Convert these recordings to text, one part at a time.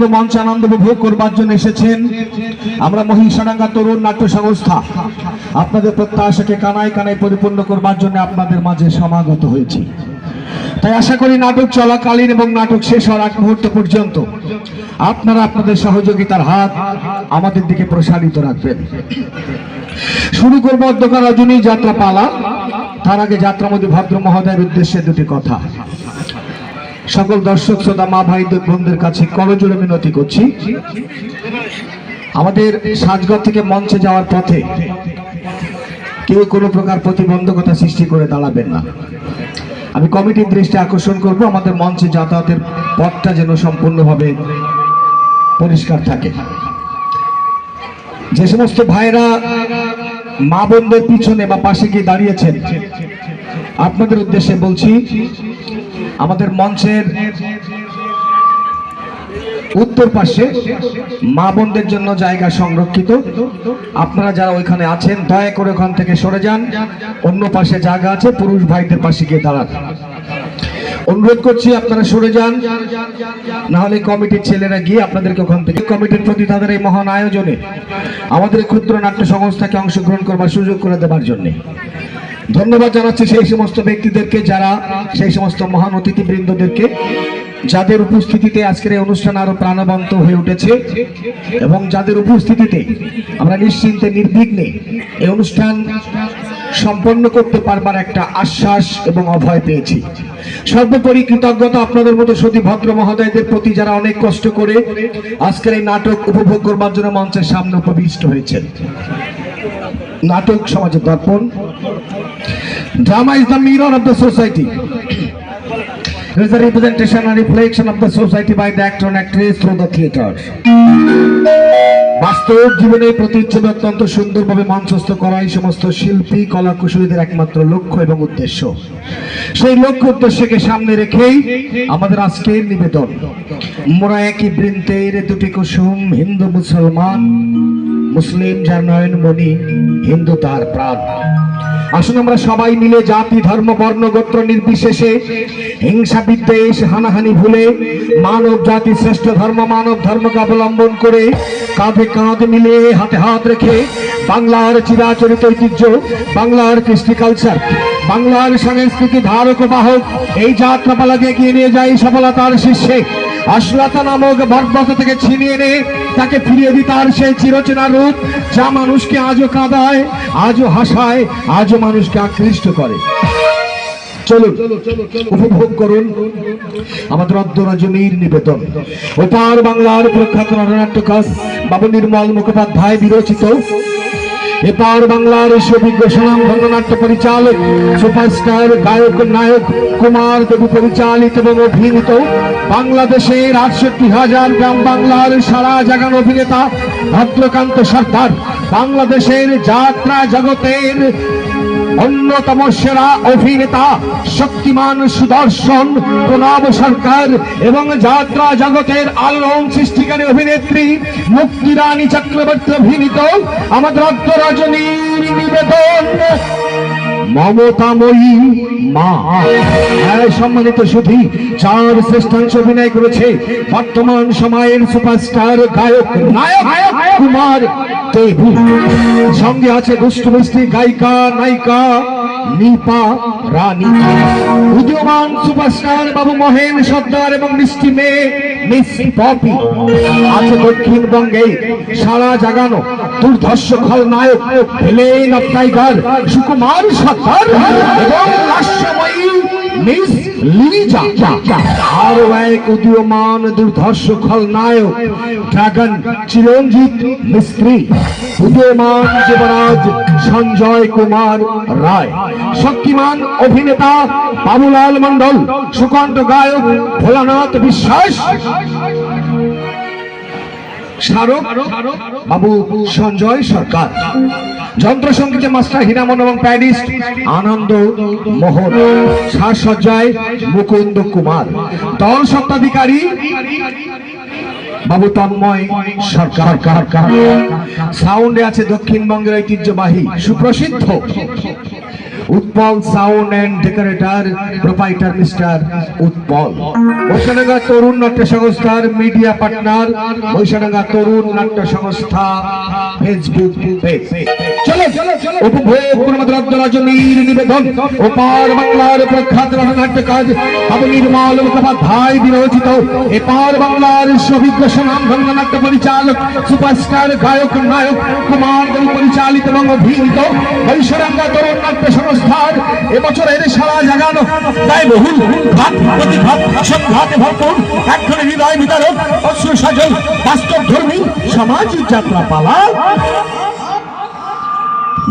আনন্দ, মঞ্চ আনন্দ উপভোগ করবার জন্য এসেছেন আমরা মহিষাডাঙ্গা তরুণ নাট্য সংস্থা। আপনাদের প্রত্যাশাকে কানায় কানায় পরিপূর্ণ করবার জন্য আপনাদের মাঝে সমাগত হয়েছি। তাই আশা করি নাটক চলাকালীন এবং নাটক শেষ হওয়ার আগ মুহূর্ত পর্যন্ত আপনারা আপনাদের সহযোগিতার হাত আমাদের দিকে প্রসারিত রাখবেন। শুরু করব অধ্যকার রজনী যাত্রা পালা তার আগে যাত্রামতি ভদ্র মহোদয়ের উদ্দেশ্যে দুটি কথা। সকল দর্শক, শ্রোতা, মা, ভাই বোনদের কাছে করজোড়ে মিনতি করছি? আমাদের সাজগড় থেকে মঞ্চে যাওয়ার পথে কেউ কোনো প্রকার প্রতিবন্ধকতা সৃষ্টি করে দাঁড়াবেন না। আমি কমিটির দৃষ্টি আকর্ষণ করব, আমাদের মঞ্চে যাতায়াতের পথটা যেন সম্পূর্ণভাবে পরিষ্কার থাকে। যে সমস্ত ভাইরা মা বোনদের পিছনে বা পাশে গিয়ে দাঁড়িয়েছেন, আপনাদের উদ্দেশ্যে বলছি আমাদের মঞ্চের উত্তর পাশে মা বোনদের জন্য জায়গা সংরক্ষিত। আপনারা যারা ওইখানে আছেন, দয়া করে ওখান থেকে সরে যান। অন্য পাশে জায়গা আছে, পুরুষ ভাইদের পাশে গিয়ে দাঁড়ান। অনুরোধ করছি, আপনারা সরে যান। না হলে কমিটির ছেলেরা গিয়ে আপনাদেরকে ওখান থেকে কমিটির প্রতি তাদের এই মহান আয়োজনে আমাদের ক্ষুদ্র নাট্য সংস্থাকে অংশগ্রহণ করবার সুযোগ করে দেওয়ার জন্যে। ধন্যবাদ জানাচ্ছি সেই সমস্ত ব্যক্তিদেরকে যারা, সেই সমস্ত মহান অতিথিবৃন্দদেরকে, যাদের উপস্থিতিতে আজকের এই অনুষ্ঠান আরও প্রাণবন্ত হয়ে উঠেছে এবং যাদের উপস্থিতিতে আমরা নিশ্চিন্তে, নির্বিঘ্নে এই অনুষ্ঠান সম্পন্ন করতে পারবার একটা আশ্বাস এবং অভয় পেয়েছি। সর্বোপরি কৃতজ্ঞতা আপনাদের মতো সতী ভদ্র মহোদয়দের প্রতি যারা অনেক কষ্ট করে আজকের এই নাটক উপভোগ করবার জন্য মঞ্চের সামনে উপবিষ্ট হয়েছেন। নাটক সমাজের দর্পণ। Drama is the mirror of the society. It is a representation and reflection of the society by the actor and actress through the theatre. বাস্তব জীবনে প্রতিচ্ছবি অত্যন্ত সুন্দরভাবে মঞ্চস্থ করা এই সমস্ত শিল্পী কলা কুশলীদের একমাত্র লক্ষ্য এবং উদ্দেশ্য সেই লক্ষ্য উদ্দেশ্যকে সামনে রেখেই আমাদের আজকের নিবেদন মোরা একই বৃন্তের দুটি কুসুম, হিন্দু, মুসলমান, মুসলিম যার নয়নমণি হিন্দু, তার প্রাণ আসুন আমরা সবাই মিলে জাতি, ধর্ম, বর্ণ, গোত্র নির্বিশেষে হিংসা, বিদ্বেষ, হানাহানি ভুলে মানব জাতি শ্রেষ্ঠ ধর্ম, মানব ধর্মকে অবলম্বন করে কাঁধে কাঁধ মিলে হাতে হাত রেখে বাংলার চিরাচরিত ঐতিহ্য, বাংলার কৃষ্টি কালচার বাংলার সংস্কৃতি ধারক বাহক, এই যাত্রাপালাকে এগিয়ে নিয়ে যায় সফলতার শীর্ষে। আশ্লাতা নামক বর্বত থেকে ছিনিয়ে এনে তাকে ফিরিয়ে দিতে আর সেই চিরচেনা রূপ, যা মানুষকে আজও কাঁদায়, আজও হাসায়, আজও মানুষকে আকৃষ্ট করে। চলুন, উপভোগ করুন আমাদের অদ্য রজনীর নিবেদন। ওপার বাংলার প্রখ্যাত নরনাট্যকার বাবু নির্মল মুখোপাধ্যায় বিরচিত এপার বাংলার সুবিজ্ঞ সুনাম ভঙ্গনাট্য পরিচালক, সুপারস্টার, গায়ক, নায়ক, কুমার দেবু পরিচালিত এবং অভিনীত বাংলাদেশের আটষট্টি হাজার গ্রাম বাংলার সারা জাগান অভিনেতা ভদ্রকান্ত সর্দার। বাংলাদেশের যাত্রা জগতের অন্যতম সেরা অভিনেতা, শক্তিমান সুদর্শন প্রণব সরকার এবং যাত্রা জগতের আলোড়ন সৃষ্টিকারী অভিনেত্রী মুক্তিরানী চক্রবর্তী অভিনীত আমাদের অগ্ররজনীর নিবেদন। মমতাময়ী মা। হ্যাঁ সম্মানিত সুধি, চার শ্রেষ্ঠাংশ অভিনয় করেছে বর্তমান সময়ের সুপারস্টার, গায়ক, নায়ক, কুমার দেবু। সঙ্গে আছে দুষ্টু মিষ্টি গায়িকা, নায়িকা, নিপা রানী। উদীয়মান সুপারস্টার বাবু মহেন সর্দার এবং মিষ্টি মেয়ে পপি। আছে দক্ষিণবঙ্গে সারা জাগানো দুর্ধর্ষ খলনায়ক plane of tiger Sukumar Sardar এবং লাস্যময়ী মিস লিজা আরও এক উদীয়মান দুর্ধর্ষ খলনায়ক, ড্রাগন চিরঞ্জিত মিস্ত্রি, উদীয়মান যুবরাজ সঞ্জয় কুমার রায়। শক্তিমান অভিনেতা বাবুলাল মন্ডল সুকান্ত গায়ক ভোলানাথ বিশ্বাস স্মারক বাবু সঞ্জয় সরকার। যন্ত্রসঙ্গীতে মাস্টার হীরামন এবং প্যারিস্ট আনন্দ মোহন সাজসজ্জায় মুকুন্দ কুমার। দল সত্ত্বাধিকারী বাবু তন্ময় সরকার। সাউন্ডে আছে দক্ষিণবঙ্গের ঐতিহ্যবাহী সুপ্রসিদ্ধ Utpal sound and decorator proprietor mister Utpal. Baishadanga তরুণ নাট্য সংস্থার মিডিয়া পার্টনার বৈশাডাঙ্গা তরুণ নাট্য সংস্থা ফেসবুক পেজ চলো, উপভোগ করুন আমাদের অর্ধরাজনীর নিবেদন। ওপার বাংলার প্রখ্যাত নাট্যকার বাবু নির্মল মুখোপাধ্যায় বিরোচিত। এপার বাংলার সবিজ্ঞ সুনাম ধন্য নাট্য পরিচালক সুপারস্টার গায়ক, নায়ক, কুমার পরিচালিত এবং অভিনীত বৈশারাঙ্গা তরুণ নাট্য সংস্থার এবছরের সারা জাগানো তাই বহুল ঘাত প্রতিঘাত সংঘাতে ভরপুর। একখানে হৃদয় বিতারক অশ্রু সাজল, বাস্তব ধর্মী সামাজিক যাত্রা পালা।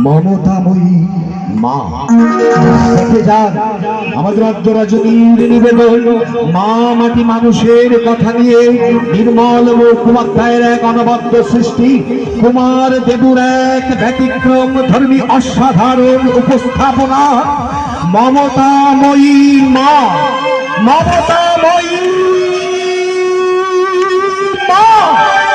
মমতাময়ী মা। আমাদের রাজ্য নিবেদন মা মানুষের কথা নিয়ে নির্মল এক অনবদ্য সৃষ্টি। এক ব্যতিক্রম ধর্মী অসাধারণ উপস্থাপনা। মমতাময়ী মা। মমতাময়ী মা।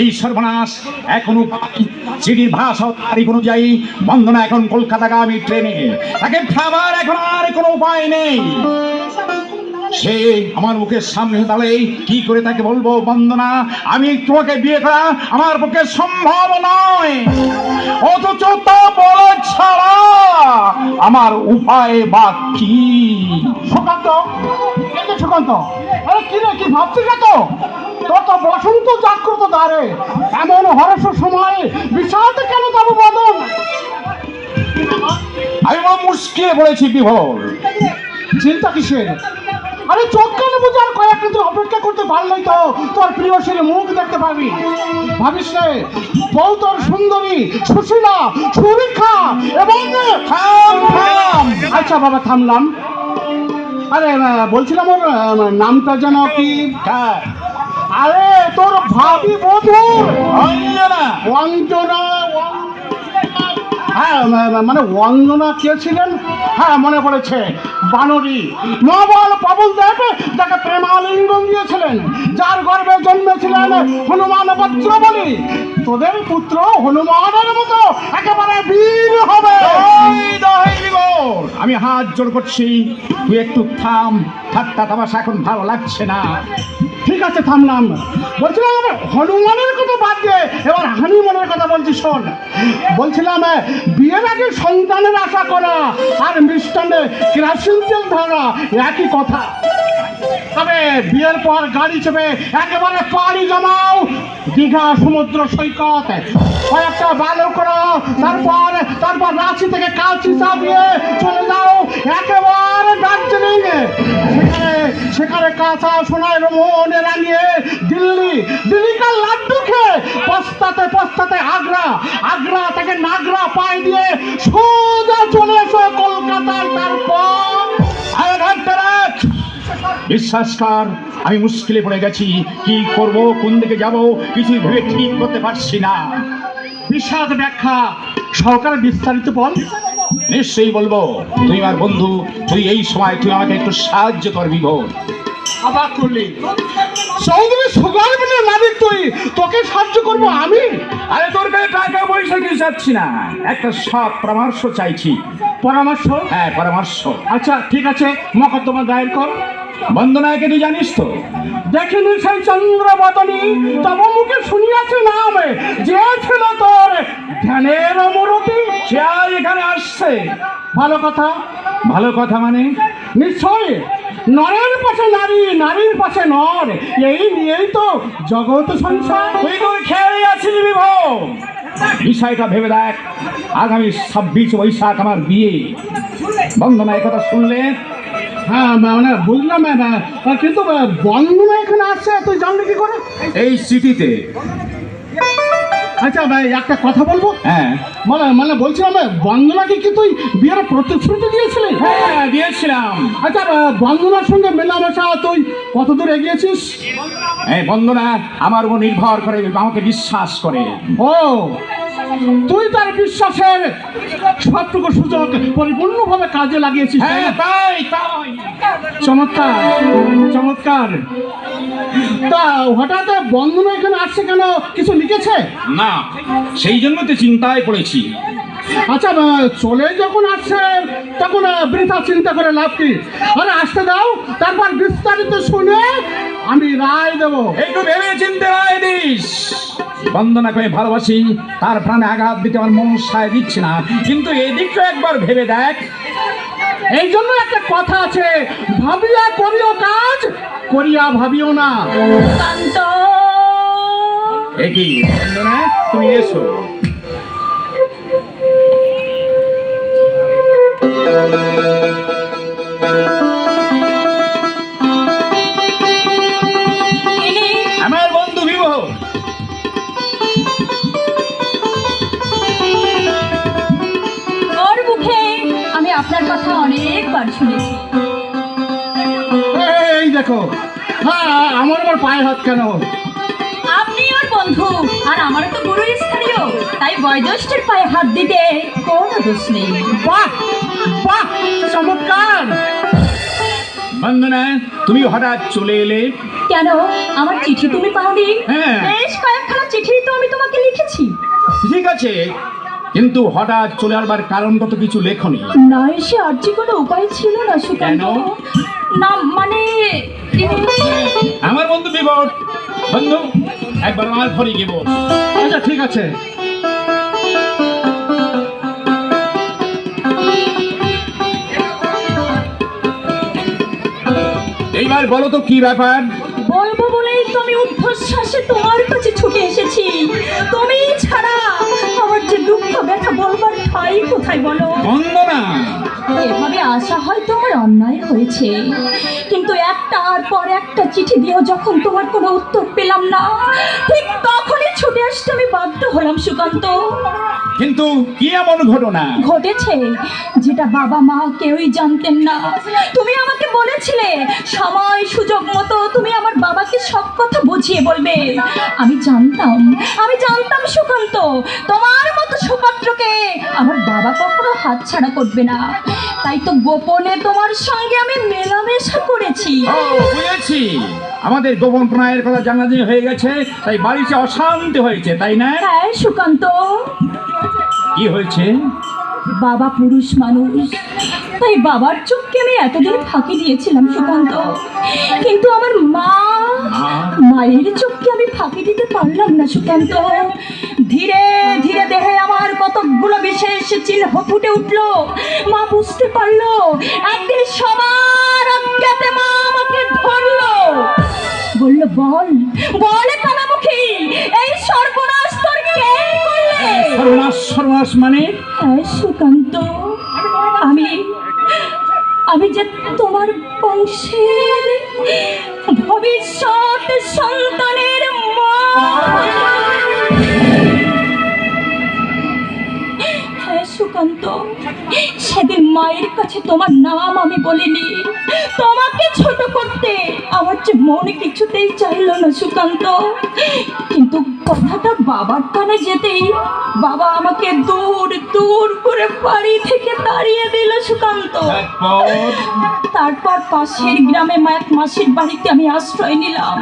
কি সর্বনাশ। এখনও চিঠির ভাষা তারিখ অনুযায়ী বন্দনা এখন কলকাতাগামী ট্রেনে। তাকে খাবার এখন আর কোনো উপায় নেই। সে আমার মুখের সামনে দাঁড়িয়ে কি করে তাকে বলব, বন্দনা? আমি তোমাকে বিয়ে করা আমার পক্ষে সম্ভব নয়। অথচ ছাড়া আমার উপায় বা কি কিন্তু সুকান্ত আরে কি রে কি ভাবছিস না তো? তোর তো বসন্ত জাগ্রত দ্বারে। এমন হরস সময় বিষাদে কেন যাব বদন? আমি বড় মুশকিলে পড়েছি বিভোর। চিন্তা কিসের? আরে চোখ কেন বুঝে আর কয়েক মিনিট অপেক্ষা করতে পারলেই তো তোর প্রিয় ছেলে মুখ দেখতে পাবি। ভাবিস রে বউ তোর সুন্দরী সুশীলা সুরেখা এবং আচ্ছা বাবা থামলাম। আরে বলছিলাম ওর নামটা যেন কি? হ্যাঁ। আরে, তোর ভাবি বধু! অঞ্জনা। অঞ্জনা হ্যাঁ মানে অঞ্জনা কে ছিলেন? হ্যাঁ মনে পড়েছে। বানরী। নবল প্রবল দেব যাকে প্রেমালিঙ্গন দিয়েছিলেন যার গর্ভে জন্মেছিলেন হনুমান পত্র বলি তোদের পুত্র হনুমানের মতো একেবারে বীর হবে। আমি হাত জোর করছি তুই একটু থাম। ঠাট্টা তামাশা এখন ভালো লাগছে না। ঠিক আছে, থামলাম। বলছিলাম হনুমানের কথা বাদ দিয়ে এবার হানিমনের কথা বলছি, শোন। বলছিলাম বিয়ের আগে সন্তানের আশা করা আর মিষ্টান্নে কেরাসিন তেল ধরা, একই কথা। তবে বিয়ের পর গাড়ি চেপে একেবারে পাড়ি জমাও। দীঘা, সমুদ্র, সৈকত, কয়েকটা বালো করো তারপর তারপর রাঁচি থেকে কালচি চাপিয়ে চলে যাও একেবারে দার্জিলিং। সেখানে সেখানে কাঁচা সোনায় মনে রানিয়ে দিল্লি দিল্লিকার লাড্ডু খেয়ে পস্তাতে পস্তাতে আগ্রা আগ্রা থেকে নাগরা পায়ে দিয়ে সোজা চলে এসো কলকাতায় তারপর বিশ্বাস কর, আমি মুশকিলে পড়ে গেছি। কি করব, কোন দিকে যাব, কিছুই ভেবে ঠিক করতে পারছি না। বিশাদ ব্যাখ্যা, সরকার বিস্তারিত বল। নিশ্চয়ই বলব। তুই আমার বন্ধু, তুই এই সময় তুই আমাকে একটু সাহায্য করবি ভোর অবাক করলি। চৌধুরী সুগার মিলের মালিক তুই তোকে সাহায্য করব আমি? আরে তোর কাছে টাকা পয়সা কিছু চাচ্ছি না। একটা সৎ পরামর্শ চাইছি। পরামর্শ? হ্যাঁ পরামর্শ। আচ্ছা ঠিক আছে মকদ্দমা দায়ের কর। বন্দনাকে তুই জানিস তো? দেখিনি সেই চন্দ্র বদনী? তব মুখে শুনিয়াছে নাম। যে ছিল তোর ধ্যানের মূরতি সে এখানে আসছে। ভালো কথা? ভালো কথা মানে? নিশ্চয় নরের পাশে নারী নারীর পাশে নর। এই নিয়েই তো জগৎ সংসার। তুই তোর খেয়ালে আছিস বিষয়টা ভেবে দেখ। আগামী ছাব্বিশ বৈশাখ আমার বিয়ে। বন্দনা এই কথা শুনলে? হ্যাঁ মানে বুঝলাম কিন্তু বন্দনা এখানে আসছে তুই জানলি কি করে? এই সিটিতে আচ্ছা ভাই একটা কথা বলব? হ্যাঁ। মানে মানে বলছিলাম বন্দনাকে কি তুই বিয়ের প্রতিশ্রুতি দিয়েছিলি? হ্যাঁ দিয়েছিলাম। আচ্ছা বন্দনার সঙ্গে মেলামেশা তুই কত দূর এগিয়েছিস? এই বন্দনা আমার উপর নির্ভর করে আমাকে বিশ্বাস করে। ও তুই তার বিশ্বাসের সবটুকু সুযোগ পরিপূর্ণভাবে কাজে লাগিয়েছিস হ্যাঁ তাই তাই। চমৎকার চমৎকার। তা হঠাৎ এখানে আসছে কেন? কিছু লিখেছে? না সেই জন্য তো চিন্তায় পড়েছি। আচ্ছা চলে যখন আসছে তখন আহ, বৃথা চিন্তা করে লাভ কি? আরে আসতে দাও তারপর বিস্তারিত শুনে আমি রায় দেবো। একটু ভেবে চিনতে রায় দিস। বন্দনা করে ভালোবাসি তার প্রাণে আঘাত দিতে আমার মন সায় দিচ্ছে না। কিন্তু এই দিকটা একবার ভেবে দেখ। এই জন্য একটা কথা আছে ভাবিয়া করিও কাজ করিয়া ভাবিও না। একই তুমি এসো। আমার বন্ধু বিবাহ ওর মুখে আমি আপনার কথা অনেকবার শুনেছি। দেখো। হ্যাঁ আমার আবার পায়ে হাত কেন? আপনি ওর বন্ধু আর আমারও তো গুরু স্থানীয়। তাই বয়োজ্যেষ্ঠের পায়ে হাত দিতে কোনো দোষ নেই। বাহ বাহ চমৎকার। বন্দনা তুমি হঠাৎ চলে এলে? কেন? আমার চিঠি তুমি পাওনি? হ্যাঁ। বেশ কয়েকখানা চিঠি তো আমি তোমাকে লিখেছি। ঠিক আছে কিন্তু হঠাৎ চলে আসবার কারণটা তো কিছু লেখনি। না এসে আর যে কোনো উপায় ছিল না সুকান্ত। কেন? না মানে আমার বন্ধু বিপদ বন্ধু একবার আমার ঘরে গিয়ে বস। আচ্ছা ঠিক আছে। এইবার বলো তো কি ব্যাপার? বলব বলেই তো আমি ঊর্ধ্বশ্বাসে তোমার কাছে ছুটে এসেছি। তোমার অন্যায় হয়েছে। কিন্তু একটার পর একটা চিঠি দিয়েও যখন তোমার কোনো উত্তর পেলাম না, ঠিক তখনই ছুটে আসতে আমি বাধ্য হলাম সুকান্ত। কিন্তু কি এমন ঘটনা? ঘটেছে যেটা বাবা মা কেউই জানতেন না। তুমি আমাকে বলেছিলে সময় সুযোগ মতো তুমি আমার বাবাকে সব কথা বুঝিয়ে বলবে। আমি জানতাম আমি জানতাম সুকান্ত তোমার মতো সুপাত্রকে আমার বাবা কখনো হাতছাড়া করবে না। তাই তো গোপনে তোমার সঙ্গে আমি মেলামেশা করেছি। বুঝেছি। আমাদের গোপন প্রণয়ের কথা জানাজানি হয়ে গেছে তাই বাড়িতে অশান্তি হয়েছে তাই না? হ্যাঁ সুকান্ত। কি হয়েছে? বাবা পুরুষ মানুষ। তাই বাবার চোখকে আমি এতদিন ফাঁকি দিয়েছিলাম সুকান্ত। কিন্তু আমার মা মা? মায়ের চোখকে আমি ফাঁকি দিতে পারলাম না সুকান্ত। ধীরে ধীরে দেহে আমার কতকগুলো বিশেষ চিহ্ন ফুটে উঠল। মা বুঝতে পারল একদিন সবার অজ্ঞাতে মা আমাকে ধরলো। বলল বল বলে কানামুখী। এই সর্বনাশ তোর কে? করলে? সর্বনাশ সর্বনাশ মানে? হ্যাঁ সুকান্ত আমি আমি যে তোমার বংশের ভবিষ্যৎ সন্তানের মা। সুকান্ত সেদিন মায়ের কাছে তোমার নাম আমি বলিনি। তোমাকে ছোট করতে আমার যে মনে কিছুতেই চাইলো না সুকান্ত। কিন্তু কথাটা বাবার কানে যেতেই বাবা আমাকে দূর দূর করে বাড়ি থেকে তাড়িয়ে দিল সুকান্ত। তারপর? পাশের গ্রামে মা এক মাসির বাড়িতে আমি আশ্রয় নিলাম।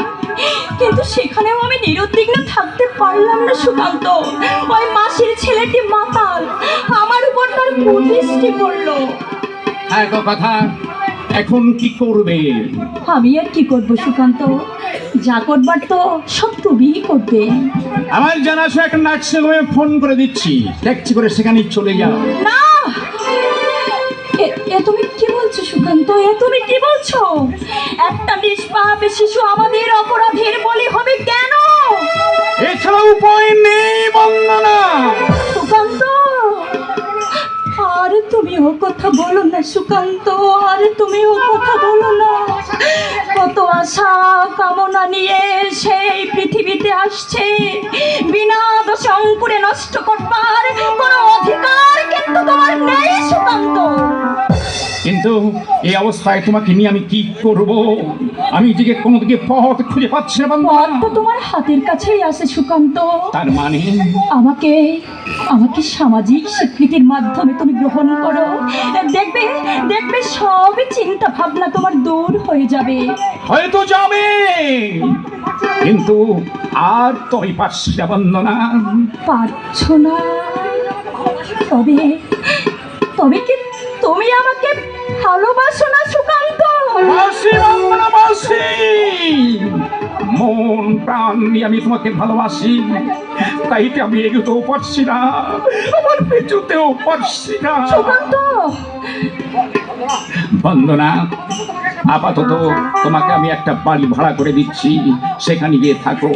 কিন্তু সেখানেও আমি নিরুদ্বিগ্ন থাকতে পারলাম না সুকান্ত। ওই মাসির ছেলেটি মাতাল। আমার উপর তার কুদৃষ্টি পড়ল। এক কথা। এখন কি করবে? আমি আর কি করব সুকান্ত? যা করবার তো সব তুমিই করবে। আমার জানা আছে একটা নার্সিং হোমে ফোন করে দিচ্ছি। ট্যাক্সি করে সেখানে চলে যাও। না! এ- এ তুমি কি বলছো সুকান্ত? এ তুমি কি বলছো? একটা নিষ্পাপ শিশু আমাদের অপরাধের বলি হবে কেন? এছাড়া উপায় নেই বন্দনা। সুকান্ত! তুমি ও কথা বলো না, সুকান্ত, আর তুমি ও কথা বলো না। কত আশা, কামনা নিয়ে সেই পৃথিবীতে আসছে। বিনা দোষে অঙ্কুরে নষ্ট করবার কোনো অধিকার কিন্তু তোমার নেই, সুকান্ত। কিন্তু এই অবস্থায় তোমাকে নিয়ে আমি কি করব? আমি দিকে কোনো দিকে পথ খুঁজে পাচ্ছি না বন্ধনা তো তোমার হাতের কাছেই আছে সুকান্ত। তার মানে? আমাকে আমাকে সামাজিক স্বীকৃতির মাধ্যমে তুমি গ্রহণ করো। দেখবে দেখবে সবই চিন্তা ভাবনা তোমার দূর হয়ে যাবে। হয়তো যাবে। কিন্তু আর তো আমি পারছি না বন্দনা পারছ না। তবে তবে কি তুমি আমাকে ভালোবাসো না সুকান্ত। বাসি বন্দনা বাসি মন প্রাণ নিয়ে আমি তোমাকে ভালোবাসি। তাই তো আমি এগোতেও পারছি না। আমার পেছুতেও পারছি না। সুকান্ত। বন্দনা আপাতত তোমাকে আমি একটা বাড়ি ভাড়া করে দিচ্ছি। সেখানে গিয়ে থাকো।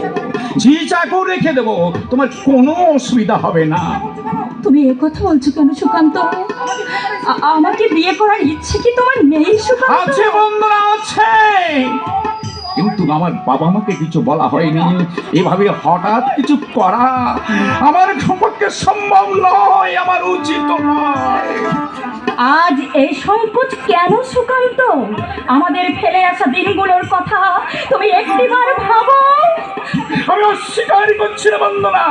ঝি চাকর রেখে দেবো। তোমার কোনো অসুবিধা হবে না। তুমি এ কথা বলছো কেন সুকান্ত? আমাকে বিয়ে করার ইচ্ছে কি তোমার নেই সুকান্ত? আছে বন্দনা আছে। কিন্তু আমার বাবা মাকে কিছু বলা হয়নি। এভাবে হঠাৎ কিছু করা আমার সম্পর্কে সম্ভব নয় আমার উচিত নয়। আজ এই সংকোচ কেন সুকান্ত? আমাদের ফেলে আসা দিনগুলোর কথা তুমি একটিবার ভাবো। আমি অস্বীকার করছি বন্দনা।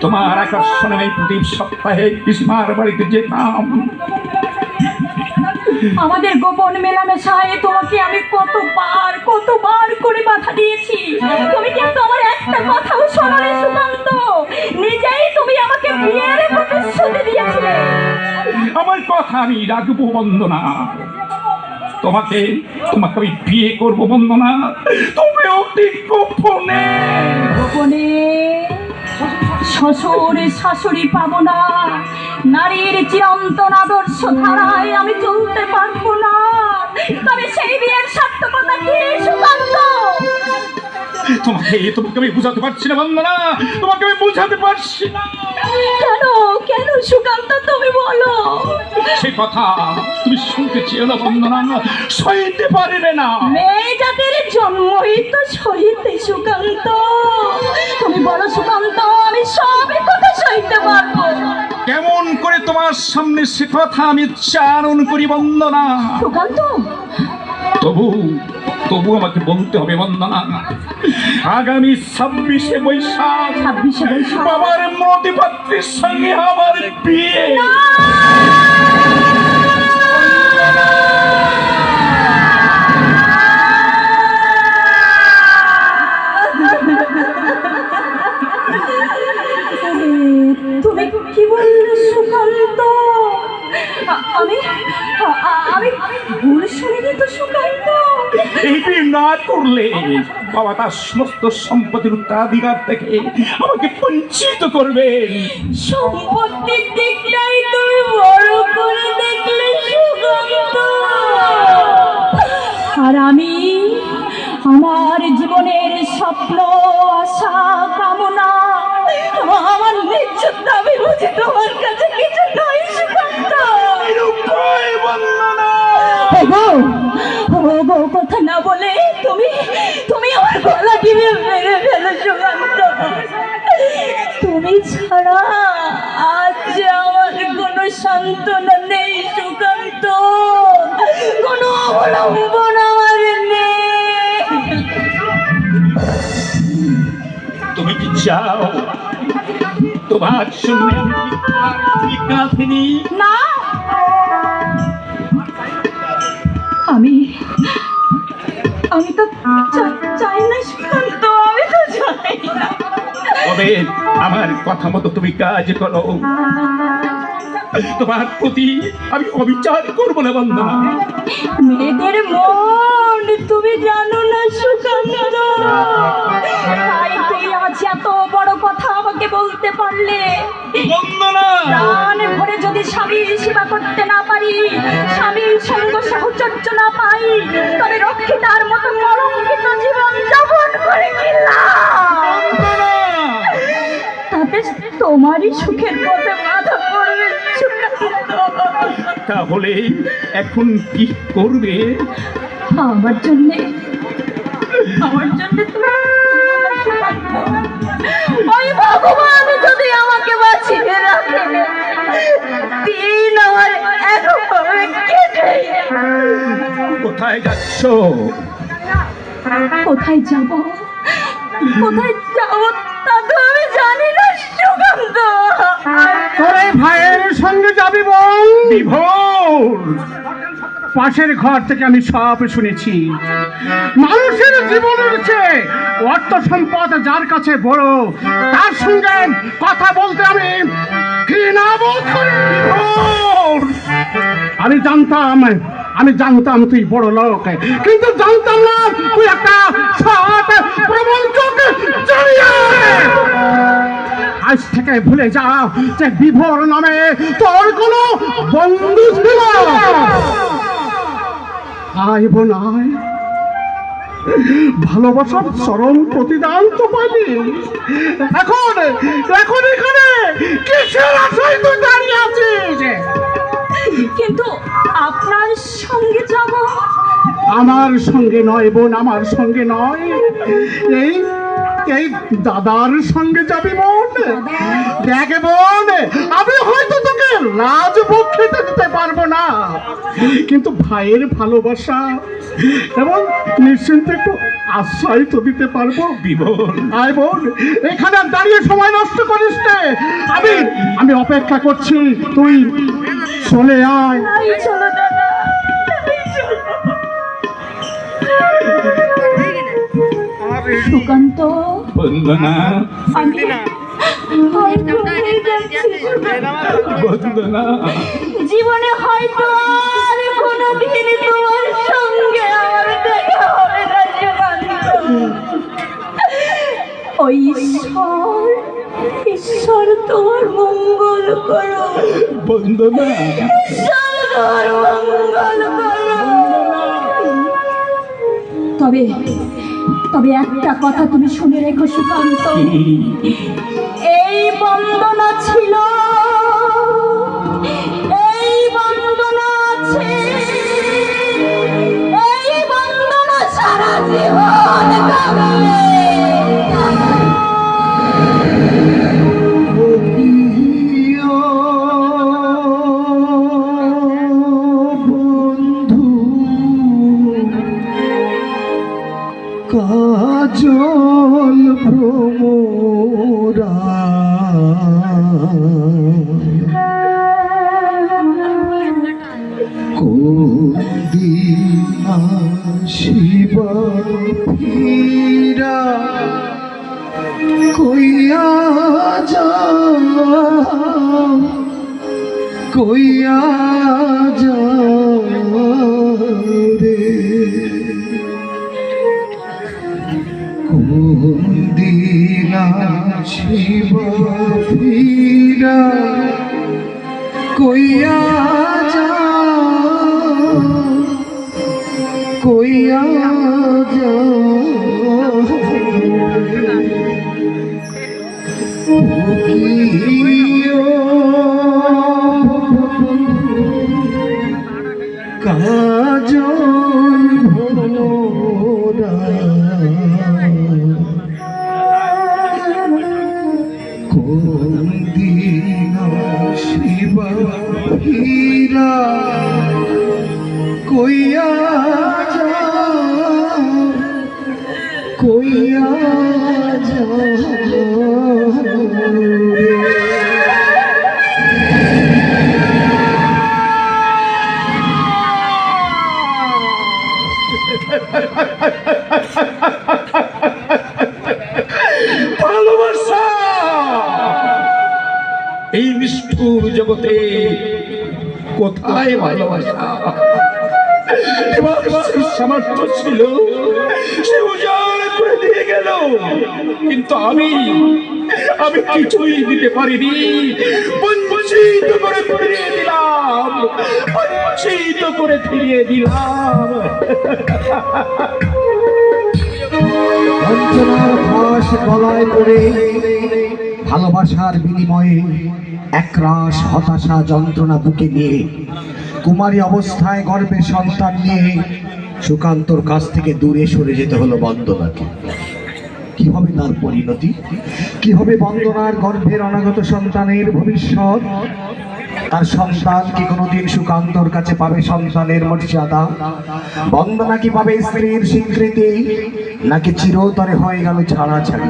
তোমার আকর্ষণে প্রদীপ সপ্তাহে পিসমার বাড়িতে যেতাম। আমাদের গোপন মেলামেশায় তোমাকে আমি কতবার কতবার করে বাধা দিয়েছি। তুমি কিন্তু আমার একটা কথাও শোনোনি সুকান্ত? নিজেই তুমি আমাকে বিয়ের প্রতিশ্রুতি দিয়েছিলে। আমার কথা আমি রাখব বন্দনা। তোমাকে তোমাকে আমি বিয়ে করব বন্দনা। তবে অতি গোপনে। গোপনে? শ্বশুর, শাশুড়ি পাবো না। নারীর চিরন্তন আদর্শ ধারায় আমি চলতে পারব না। তবে সেই বিয়ের সার্থকতা কি সুকান্ত? তোমাকে তোমাকে আমি বুঝাতে পারছি না বন্দনা। তোমাকে আমি বুঝাতে পারছি না। কেন কেন সুকান্ত তুমি বলো। সে কথা তুমি শুনতে চেয়ে না বন্দনা। সইতে পারবে না। মেয়ে জাতির জন্মই তো সহিতে সুকান্ত। তুমি বলো সুকান্ত আমি সবই কথা সইতে পারব। কেমন করে তোমার সামনে সে কথা আমি চারণ করি বন্দনা। সুকান্ত। তবু তবু আমাকে বলতে হবে বন্দনা। আগামী ছাব্বিশে বৈশাখ ছাব্বিশে বৈশাখ। বাবার মতি পাত্রের সঙ্গে আমার বিয়ে। তুমি কি বললে সুকান্ত? আমি আমি ভুল শুনিনি তো সুকান্ত? এই বিয়ে না করলে বাবা তার সমস্ত সম্পত্তির উত্তরাধিকার থেকে আমাকে বঞ্চিত করবেন সম্পত্তির দিকটাই তুমি বড় করে দেখলে আর আমি আমার জীবনের স্বপ্ন আশা কামনা আমার নিশ্চিত দাবি বুঝি তোমার কাছে কিছু নয় সুকান্ত। নিরুপায় বন্দনা না বলে তুমি তুমি আমার গলা টিপে মেরে ফেলো সুকান্ত তুমি ছাড়া আজ আমার কোনো সান্ত্বনা নেই সুকান্ত। কোনো অবলম্বন আমার নেই। তুমি কি চাও তোমার আমি না। কথা মতো তুমি কাজ করো। তোমার প্রতি আমি অবিচার করব না বন্দনা মেয়েদের মন তুমি জানো না সুকান্ত তাই আজ এত বড় কথা আমাকে বলতে পারলে। বন্দনা প্রাণ ভরে যদি স্বামীর সেবা করতে না পারি স্বামীর সঙ্গ সাহচর্য না পাই তবে রক্ষিতার মতো কলঙ্কিত জীবন যাপন করে তাতে তোমারই সুখের পথে বাধা পড়বে তাহলে এখন কি করবে? আমার জন্য আমার জন্য ওই ভগবান যদি আমাকে বাঁচিয়ে রাখে দিন আমার একভাবে কেটে। কোথায় যাব? কোথায় যাব তা তো আমি জানি না। তোর ভাইয়ের সঙ্গে যাবি বল বিভোর। পাশের ঘর থেকে আমি সব শুনেছি। মানুষের জীবন চেয়ে অর্থ সম্পদ যার কাছে বড় তার সঙ্গে কথা বলতে আমি আমি জানতাম আমি জানতাম তুই বড় লোক। কিন্তু জানতাম না তুই একটা প্রবঞ্চক আজ থেকে ভুলে যা যে বিভোর নামে তোর কোনো বন্ধু ছিল। আয় বোন আয়। ভালোবাসার চরম প্রতিদান তো পাইলি। এখন এখন এখানে কিসের আশায় তুই দাঁড়িয়ে আছিস? কিন্তু আপনার সঙ্গে যাব? আমার সঙ্গে নয় বোন আমার সঙ্গে নয়। এই এই দাদার সঙ্গে যাবি বোন দেখ বোন আমি হয়তো তোকে রাজভোগ খেতে দিতে পারব না। কিন্তু ভাইয়ের ভালোবাসা এবং নিশ্চিন্তে একটু আশ্রয় তো দিতে পারব। বিভোর আয় বোন এখানে দাঁড়িয়ে সময় নষ্ট করিস নে। আমি আমি অপেক্ষা করছি তুই চলে আয়। চলো সুকান্ত। বন্দনা। বন্দনা। জীবনে হয়তো আর কোনোদিন তোমার সঙ্গে আমার দেখা হবে না সুকান্ত ওই ঈশ্বর ঈশ্বর তোমার মঙ্গল করো। বন্দনা। ঈশ্বর তোমার মঙ্গল করো। তবে তবে একটা কথা তুমি শুনে রেখো, সুকান্ত। এই বন্দনা ছিল, এই বন্দনা আছে সারা জীবন থাকবে দিনা শিব ফিরা কইয়া কোথায় ভালোবাসা সামর্থ্য আমি আমি দিতে পারিনি বঞ্চিত করে ফিরিয়ে দিলাম বঞ্চিত করে ফিরিয়ে দিলাম বঞ্চনার গলায় পড়ে ভালোবাসার বিনিময়ে একরাশ হতাশা যন্ত্রণা বুকে নিয়ে, কুমারী অবস্থায় গর্বের সন্তান নিয়ে সুকান্তর কাছ থেকে দূরে সরে যেতে হলো বন্দনাকে। কি হবে তার পরিণতি? কি হবে বন্দনার গর্ভের অনাগত সন্তানের ভবিষ্যৎ? তার সন্তান কি কোনোদিন সুকান্তর কাছে পাবে সন্তানের মর্যাদা? বন্দনা কি পাবে স্ত্রীর স্বীকৃতি? নাকি চিরতরে হয়ে গেল ছাড়া ছাড়ি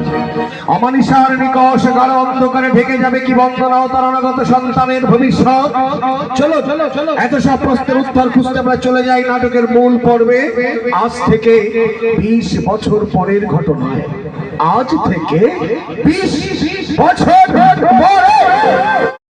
অমানিসার নিকষ গাঢ় অন্ধকারে ঢেকে যাবে কি বন্দনা ও তার অনাগত সন্তানের ভবিষ্যৎ? চলো চলো চলো। এত সব প্রশ্নের উত্তর খুঁজতে আমরা চলে যাই নাটকের মূল পর্বে। আজ থেকে বিশ বছর পরের ঘটনায়। আজ থেকে বিশ